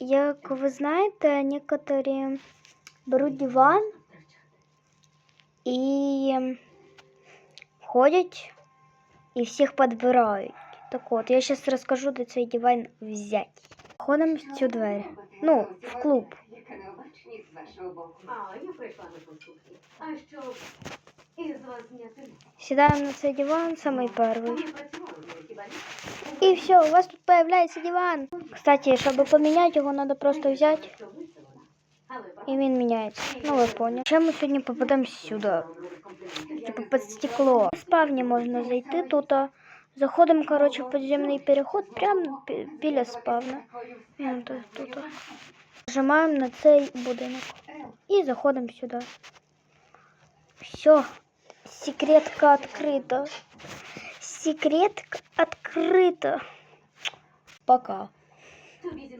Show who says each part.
Speaker 1: Як ви знаєте, некоторі беруть диван і ем, ходять і всіх підбирають. Так от, я зараз розкажу, де цей диван взяти. Ходимо в цю двері. Ну, в клуб.
Speaker 2: Яка необачність з вашого боку.
Speaker 3: А, я прийшла на консультацію. А що із вас зняти?
Speaker 1: Сідаємо на цей диван, самий перший.
Speaker 3: Ви працювали на хіба ні?
Speaker 1: І все, у вас тут появляється диван. Кстати, щоб поміняти його, треба просто взяти,
Speaker 3: Що виставлено? Але
Speaker 1: і він міняється. Ну, ви поняли. Ще ми сьогодні попадемо сюди. Типу під стекло. В спавні можна зайти тут. а Заходимо, коротше, в підземний переход прямо бі- біля спавна. Він тут. тут. Нажимаємо на цей будинок. І заходимо сюди. Все. Секретка відкрита. Секретка відкрита. Пока.
Speaker 3: тобі зі